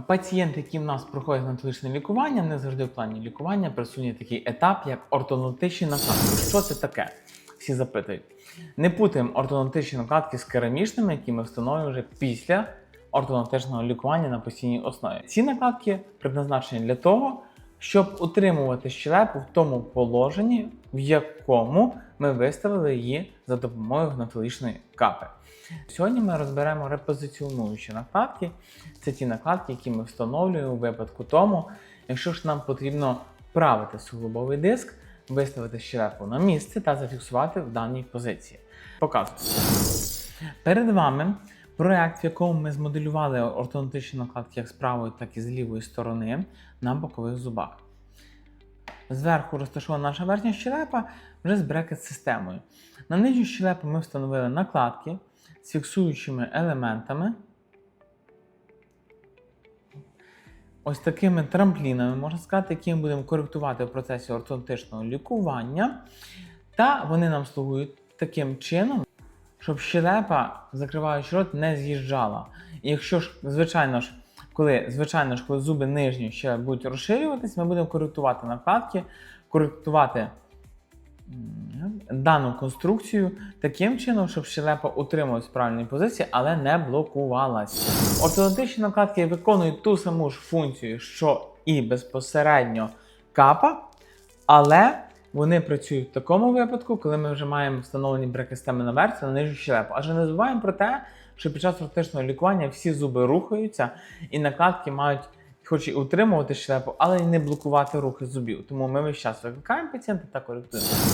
Пацієнти, які в нас проходять гнатологічне лікування, не завжди в плані лікування присутній такий етап, як ортодонтичні накладки. Що це таке? Всі запитують. Не путаємо ортодонтичні накладки з керамічними, які ми встановлюємо вже після ортодонтичного лікування на постійній основі. Ці накладки предназначені для того, щоб утримувати щелепу в тому положенні, в якому ми виставили її за допомогою гнатологічної капи. Сьогодні ми розберемо репозиціонуючі накладки. Це ті накладки, які ми встановлюємо у випадку тому, якщо ж нам потрібно вправити суглобовий диск, виставити щелепу на місце та зафіксувати в даній позиції. Показую. Перед вами проект, в якому ми змоделювали ортодонтичні накладки як з правої, так і з лівої сторони на бокових зубах. Зверху розташована наша верхня щелепа вже з брекет-системою. На нижню щелепу ми встановили накладки з фіксуючими елементами. Ось такими трамплінами, можна сказати, які ми будемо коректувати в процесі ортодонтичного лікування. Та вони нам слугують таким чином, щоб щелепа, закриваючи рот, не з'їжджала. І якщо ж, звичайно ж, коли, звичайно ж, коли зуби нижні ще будуть розширюватись, ми будемо коректувати накладки, коректувати дану конструкцію таким чином, щоб щелепа утримувалась в правильній позиції, але не блокувалась. Ортодонтичні накладки виконують ту саму ж функцію, що і безпосередньо капа, але вони працюють в такому випадку, коли ми вже маємо встановлені брекестеми на верх на нижню щелепу. Адже не забуваємо про те, що під час ротичного лікування всі зуби рухаються, і накладки мають хоч і утримувати щелепу, але й не блокувати рухи зубів. Тому ми весь час викликаємо пацієнта та коректуємо.